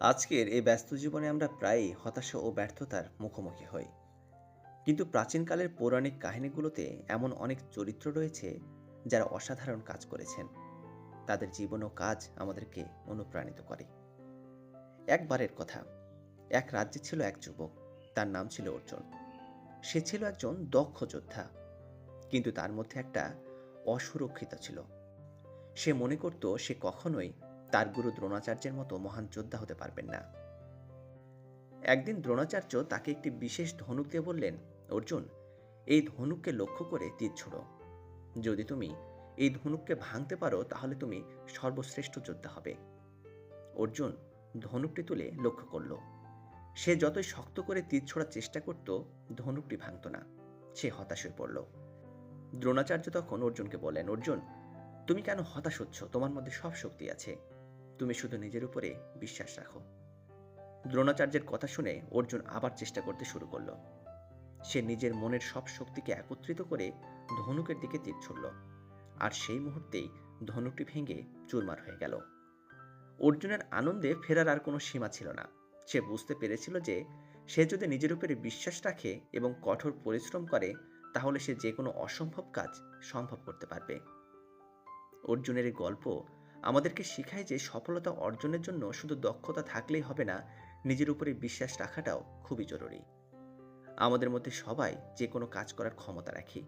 আজকের এই ব্যস্ত জীবনে আমরা প্রায়ই হতাশা ও ব্যর্থতার মুখোমুখি হই। কিন্তু প্রাচীনকালের পৌরাণিক কাহিনীগুলোতে এমন অনেক চরিত্র রয়েছে যারা অসাধারণ কাজ করেছেন। তাদের জীবন ও কাজ আমাদেরকে অনুপ্রাণিত করে। একবারের কথা, এক রাজ্যে ছিল এক যুবক, তার নাম ছিল অর্জুন। সে ছিল একজন দক্ষ যোদ্ধা, কিন্তু তার মধ্যে একটা অসুরক্ষিত ছিল। সে মনে করত সে কখনোই তার গুরু দ্রোণাচার্যের মতো মহান যোদ্ধা হতে পারবেন না। একদিন দ্রোণাচার্য তাকে একটি বিশেষ ধনুক দিয়ে বললেন, অর্জুন, এই ধনুককে লক্ষ্য করে তীর ছোড়ো। যদি তুমি এই ধনুককে ভাঙতে পারো, তাহলে তুমি সর্বশ্রেষ্ঠ যোদ্ধা হবে অর্জুন ধনুকটি তুলে লক্ষ্য করল। সে যতই শক্ত করে তীর ছোড়ার চেষ্টা করত, ধনুকটি ভাঙত না। সে হতাশ হয়ে পড়ল। দ্রোণাচার্য তখন অর্জুনকে বলেন অর্জুন, তুমি কেন হতাশ হচ্ছ? তোমার মধ্যে সব শক্তি আছে। তুমি শুধু নিজের উপরে বিশ্বাস রাখো। দ্রোণাচার্যের কথা শুনে অর্জুন আবার চেষ্টা করতে শুরু করল। সে নিজের মনের সব শক্তিকে একত্রিত করে ধনুকের দিকে তীর ছুড়ল। আর সেই মুহূর্তেই ধনুকটি ভেঙে চুরমার হয়ে গেল। অর্জুনের আনন্দে ফেরার আর কোনো সীমা ছিল না। সে বুঝতে পেরেছিল যে সে যদি নিজের উপরে বিশ্বাস রাখে এবং কঠোর পরিশ্রম করে, তাহলে সে যে কোনো অসম্ভব কাজ সম্ভব করতে পারবে। অর্জুনের এই গল্প আমাদেরকে শেখায় যে সফলতা অর্জনের জন্য শুধু দক্ষতা থাকলেই হবে না, নিজের উপরে বিশ্বাস রাখাটাও খুবই জরুরি। আমাদের মধ্যে সবাই যে কোনো কাজ করার ক্ষমতা রাখি।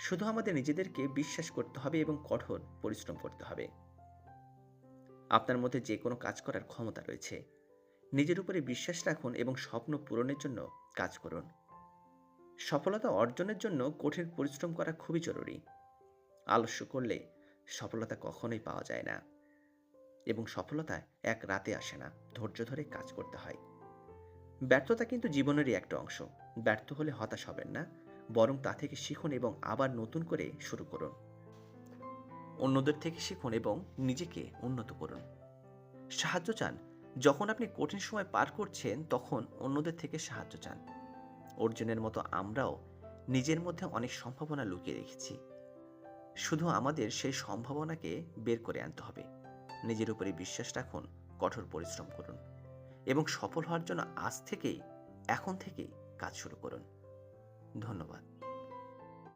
শুধু আমাদের নিজেদেরকে বিশ্বাস করতে হবে এবং কঠোর পরিশ্রম করতে হবে। আপনার মধ্যে যে কোনো কাজ করার ক্ষমতা রয়েছে। নিজের উপরে বিশ্বাস রাখুন এবং স্বপ্ন পূরণের জন্য কাজ করুন। সফলতা অর্জনের জন্য কঠিন পরিশ্রম করা খুবই জরুরি। আলস্য করলে সফলতা কখনোই পাওয়া যায় না। এবং সফলতা এক রাতে আসে না, ধৈর্য ধরে কাজ করতে হয়। ব্যর্থতা কিন্তু জীবনেরই একটা অংশ। ব্যর্থ হলে হতাশ হবেন না, বরং তা থেকে শিখুন এবং আবার নতুন করে শুরু করুন। অন্যদের থেকে শিখুন এবং নিজেকে উন্নত করুন। সাহায্য চান। যখন আপনি কঠিন সময় পার করছেন, তখন অন্যদের থেকে সাহায্য চান। অর্জুনের মতো আমরাও নিজের মধ্যে অনেক সম্ভাবনা লুকিয়ে রেখেছি। শুধু আমাদের সেই সম্ভাবনাকে বের করে আনতে হবে। নিজের উপরে বিশ্বাস রাখুন, কঠোর পরিশ্রম করুন এবং সফল হওয়ার জন্য আজ থেকেই, এখন থেকেই কাজ শুরু করুন। ধন্যবাদ।